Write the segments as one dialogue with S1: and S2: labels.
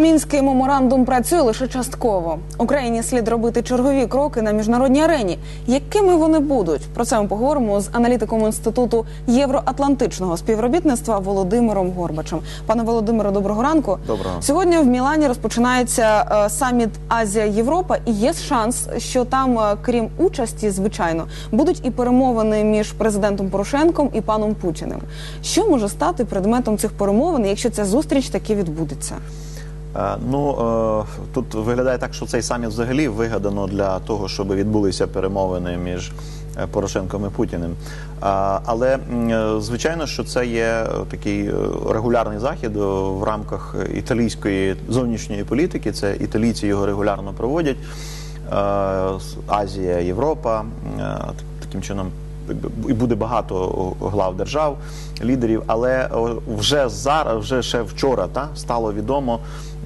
S1: Мінський меморандум працює лише частково. Україні слід робити чергові кроки на міжнародній арені. Якими вони будуть? Про це ми поговоримо з аналітиком інституту євроатлантичного співробітництва Володимиром Горбачем. Пане Володимире, доброго ранку.
S2: Доброго.
S1: Сьогодні в Мілані розпочинається е, саміт Азія Європа, і є шанс, що там, е, крім участі, звичайно, будуть і перемовини між президентом Порошенком і паном Путіним. Що може стати предметом цих перемовин, якщо ця зустріч таки відбудеться?
S2: Е, Ну е, тут виглядає так, що цей саміт взагалі вигадано для того, щоб відбулися перемовини між е, Порошенком і Путіним. Але звичайно, що це є такий регулярний захід в рамках італійської зовнішньої політики. Це італійці його регулярно проводять. Азія, Європа таким чином. І буде багато глав держав, лідерів, але вже зараз, вже ще вчора, та стало відомо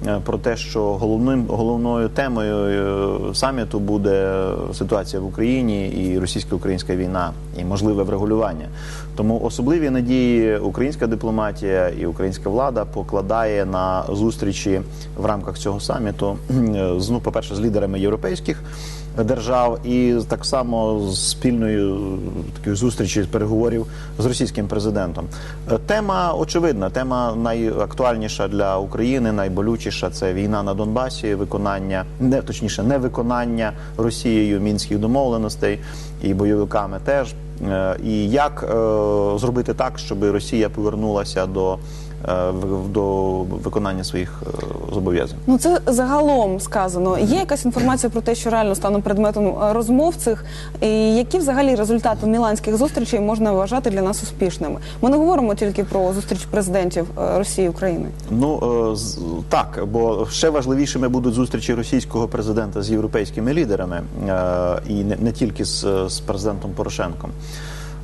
S2: е, про те, що головним головною темою е, саміту буде ситуація в Україні і російсько-українська війна, і можливе врегулювання. Тому особливі надії українська дипломатія і українська влада покладає на зустрічі в рамках цього саміту е, з ну, по перше, з лідерами європейських держав, і так само з спільною е, зустрічі переговорів з російським президентом. Е, Тема очевидна, тема найактуальніша для України, найболючіша це війна на Донбасі, виконання не точніше, не виконання Росією мінських домовленостей і бойовиками теж. Е, І як е, зробити так, щоб Росія повернулася до, до виконання своїх е, зобов'язань?
S1: Ну це загалом сказано. Є якась інформація про те, що реально стане предметом е, розмов цих, і які взагалі результати міланських зустрічей можна вважати для нас успішними? Ми не говоримо тільки про зустріч президентів е, Росії і України.
S2: Ну е, так, бо ще важливішими будуть зустрічі російського президента з європейськими лідерами, е, і не, тільки з президентом Порошенком.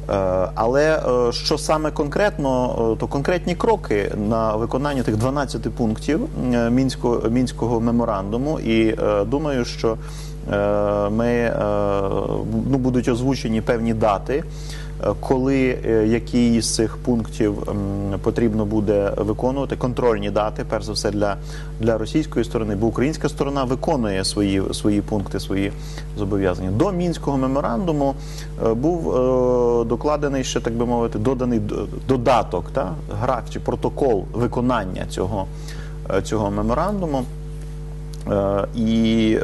S2: Е, Але е, що саме конкретно, е, то конкретні кроки на виконання тих 12 пунктів мінського мінського меморандуму, і думаю, що ми ну, будуть озвучені певні дати. Коли е, які з цих пунктів потрібно буде виконувати контрольні дати, перш за все для, для російської сторони, бо українська сторона виконує свої, свої пункти, свої зобов'язання. До мінського меморандуму е, був е, докладений ще так би мовити, доданий додаток, та граф чи протокол виконання цього, цього меморандуму. І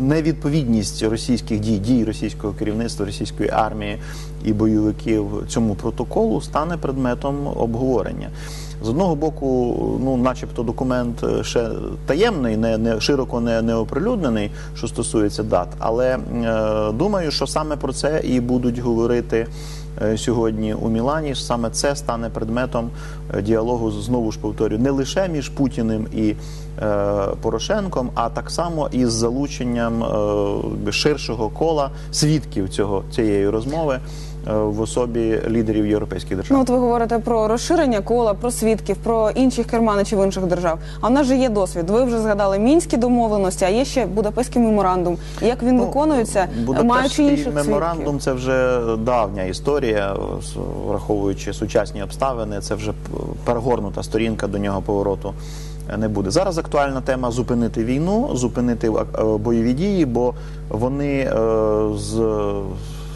S2: невідповідність російських дій, дій російського керівництва, російської армії і бойовиків цьому протоколу стане предметом обговорення. З одного боку, ну, начебто, документ е, ще таємний, не, не широко не, не оприлюднений, що стосується дат, але е, думаю, що саме про це і будуть говорити сьогодні у Мілані. Саме це стане предметом е, діалогу знову ж повторюю, не лише між Путіним і е, Порошенком, а так само із залученням е, ширшого кола свідків цього цієї розмови е, в особі лідерів європейських держав.
S1: Ну от ви говорите про розширення кола, про свідків, про інших керманичів інших держав. А в нас же є досвід. Ви вже згадали мінські домовленості, а є ще Будапештський меморандум. Як він виконується, маючи
S2: Ну,
S1: інших
S2: меморандум
S1: свідків?
S2: це вже давня історія, враховуючи сучасні обставини, це вже перегорнута сторінка до нього повороту. Не буде зараз. Актуальна тема зупинити війну, зупинити е, бойові дії, бо вони е, з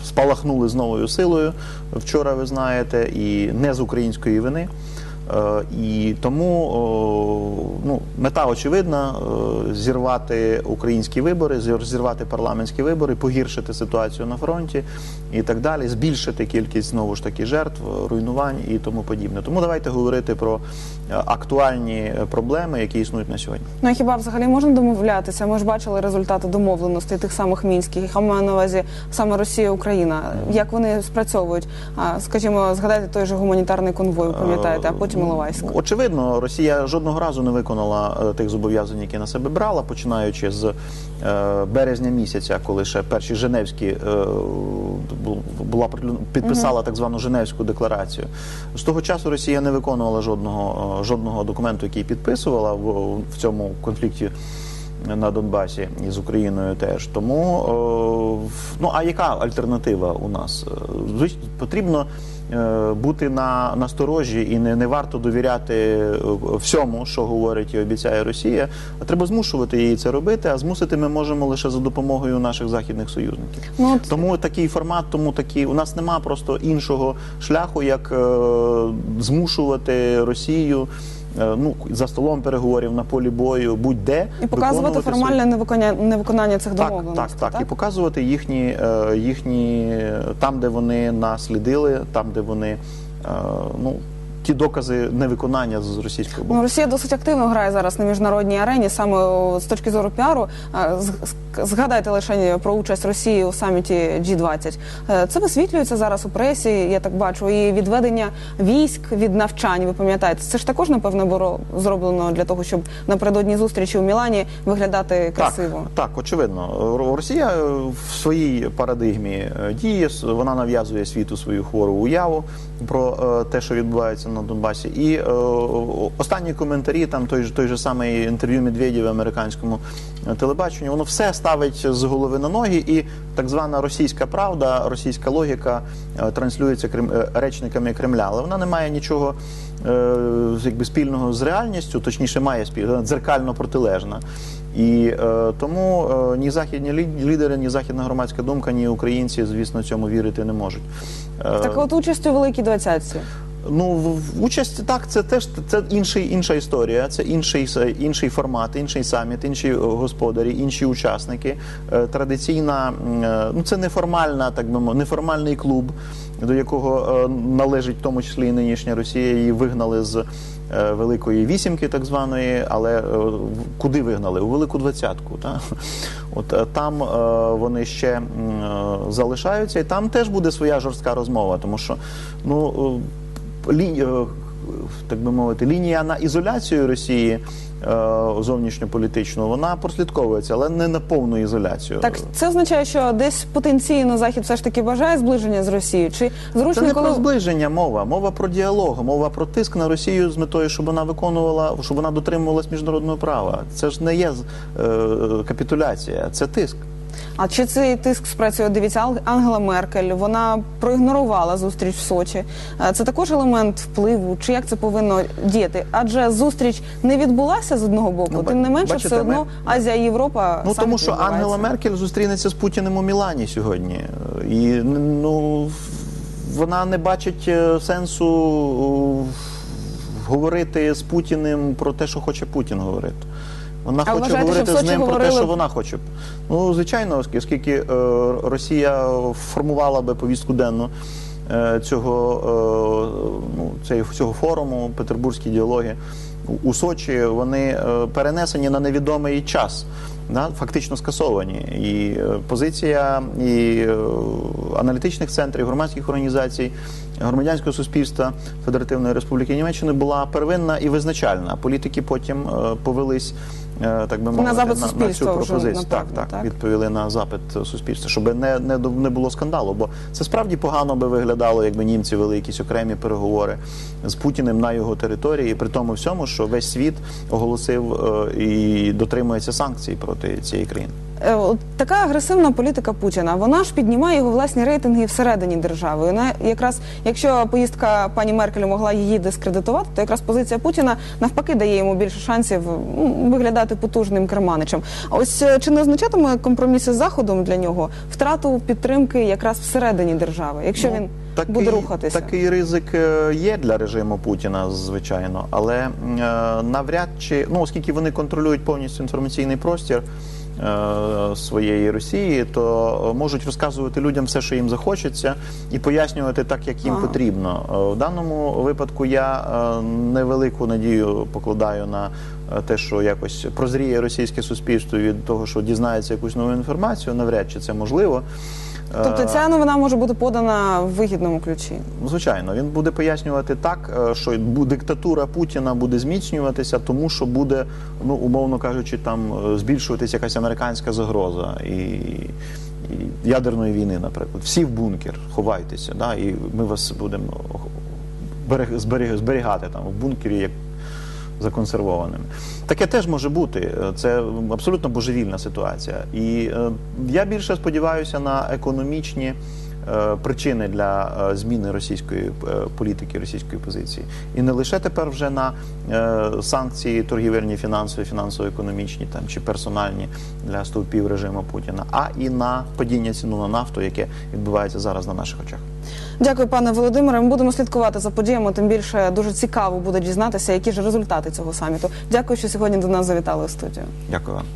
S2: спалахнули з новою силою вчора. Ви знаєте, і не з української вини. Е, І тому ну, мета очевидна е, зірвати українські вибори, зір- зірвати парламентські вибори, погіршити ситуацію на фронті і так далі, збільшити кількість знову ж таки жертв, руйнувань і тому подібне. Тому давайте говорити про е, актуальні проблеми, які існують на сьогодні.
S1: Ну а хіба взагалі можна домовлятися? Ми ж бачили результати домовленостей тих самих мінських, я маю на увазі саме Росія, Україна. Як вони спрацьовують? А, скажімо, згадайте той же гуманітарний конвой, пам'ятаєте, а потім Іловайськ.
S2: Ну, Очевидно, Росія жодного разу не виконала е, тих зобов'язань, які на себе брала, починаючи з е, березня місяця, коли ще перші Женевські е, була підписала так звану Женевську декларацію. З того часу Росія не виконувала жодного, жодного документу, який підписувала в, в цьому конфлікті на Донбасі і з Україною теж. Тому е, ну а яка альтернатива у нас? Е, Потрібно е, бути на насторожі і не, не варто довіряти всьому, що говорить і обіцяє Росія. А треба змушувати її це робити. А змусити ми можемо лише за допомогою наших західних союзників.
S1: Ну, от
S2: Тому такий формат, тому такі у нас нема просто іншого шляху, як е, змушувати Росію. Е, Ну, за столом переговорів на полі бою, будь-де
S1: і показувати формальне невиконання, невиконання цих
S2: так, так,
S1: так,
S2: так, і показувати їхні, е, їхні там, де вони наслідили, там, де вони е, ну ті докази невиконання з російського боку.
S1: Ну, Росія досить активно грає зараз на міжнародній арені, саме з точки зору піару. Е, Згадайте лише про участь Росії у саміті G20. Е, Це висвітлюється зараз у пресі, я так бачу, і відведення військ від навчань. Ви пам'ятаєте, це ж також напевно було зроблено для того, щоб напередодні зустрічі у Мілані виглядати красиво.
S2: Так, так, очевидно. Росія е, в своїй парадигмі е, діє, вона нав'язує світу свою хвору уяву про е, те, що відбувається на Донбасі. І е, останні коментарі, там той же той же самий інтерв'ю Медведєва американському е, телебаченню, воно все ставить з голови на ноги, і так звана російська правда, російська логіка е, транслюється Крем- е, речниками Кремля, але вона не має нічого е, якби спільного з реальністю, точніше має спільного, дзеркально протилежна. І е, тому е, ні західні лідери, ні західна громадська думка, ні українці, звісно, цьому вірити не можуть. Е,
S1: Так, от участь у великій двадцятці.
S2: Ну, участь так, це теж це інший, інша історія, це інший, інший формат, інший саміт, інші е, господарі, інші учасники. Е, Традиційна, е, ну це неформальна, так би мовити, неформальний клуб, до якого належить в тому числі і нинішня Росія. Її вигнали з великої вісімки, так званої, але куди вигнали? У велику двадцятку. Та? От там вони ще залишаються, і там теж буде своя жорстка розмова, тому що ну. Лі, е, так би мовити, лінія на ізоляцію Росії е, зовнішньополітичну, вона прослідковується, але не на повну ізоляцію.
S1: Так це означає, що десь потенційно захід все ж таки бажає зближення з Росією? Чи
S2: Це не
S1: коли
S2: про зближення мова, мова про діалог, мова про тиск на Росію з метою, щоб вона виконувала, щоб вона дотримувалась міжнародного права. Це ж не є е, капітуляція, це тиск.
S1: А чи цей тиск спрацює? Дивіться, Ангела Меркель вона проігнорувала зустріч в Сочі. Е, Це також елемент впливу. Чи як це повинно діяти? Адже зустріч не відбулася з одного боку,
S2: Ну,
S1: тим не менше,
S2: бачите,
S1: все одно Азія і Європа
S2: Ну тому що. Ангела Меркель зустрінеться з Путіним у Мілані сьогодні, і ну вона не бачить е, сенсу е, говорити з Путіним про те, що хоче Путін говорити. Вона
S1: А
S2: хоче
S1: вважаєте,
S2: говорити з ним про те, що вона хоче. Ну, звичайно, оскільки е, Росія формувала би повістку денну е, цього, е, ну, цього форуму, петербурзькі діалоги у- Сочі, вони перенесені на невідомий час. Да, фактично скасовані. І позиція і аналітичних центрів, громадських організацій, громадянського суспільства Федеративної Республіки Німеччини була первинна і визначальна. Політики потім е, повелись, е, так би мовити,
S1: запит
S2: на, на цю
S1: вже,
S2: пропозицію. так, так,
S1: так?
S2: відповіли на запит суспільства, щоб не, не, не було скандалу. Бо це справді погано би виглядало, якби німці вели якісь окремі переговори з Путіним на його території, при тому всьому, що весь світ оголосив е, і дотримується санкцій проти цієї країни.
S1: Е, от Така агресивна політика Путіна, вона ж піднімає його власні рейтинги всередині держави. Вона якраз, якщо поїздка пані Меркель могла її дискредитувати, то якраз позиція Путіна навпаки дає йому більше шансів ну, виглядати потужним керманичем. Ось е, чи не означатиме компроміси з заходом для нього втрату підтримки якраз всередині держави, якщо він буде рухатися?
S2: Такий ризик е, є для режиму Путіна, звичайно, але е, навряд чи ну, оскільки вони контролюють повністю інформаційний простір. е, Своєї Росії, то можуть розказувати людям все, що їм захочеться, і пояснювати так, як їм
S1: Ага.
S2: потрібно. В даному випадку я невелику надію покладаю на те, що якось прозріє російське суспільство від того, що дізнається якусь нову інформацію. Навряд чи це можливо.
S1: Тобто
S2: Е,
S1: ця новина може бути подана в вигідному ключі.
S2: Ну, Звичайно, він буде пояснювати так, е, що диктатура Путіна буде зміцнюватися, тому що буде, ну умовно кажучи, там е, збільшуватися якась американська загроза і, і ядерної війни, наприклад. Всі в бункер, ховайтеся, да, і ми вас будемо зберігати там в бункері, як законсервованими. Таке теж може бути. Е, Це абсолютно божевільна ситуація. І е, я більше сподіваюся на економічні. е, Причини для зміни російської політики, російської позиції, і не лише тепер вже на санкції торгівельні, фінансові, фінансово-економічні там чи персональні для стовпів режиму Путіна, а і на падіння ціну на нафту, яке відбувається зараз на наших очах.
S1: Дякую, пане Володимире. Ми будемо слідкувати за подіями. Тим більше дуже цікаво буде дізнатися, які ж результати цього саміту. Дякую, що сьогодні до нас завітали у студію.
S2: Дякую вам.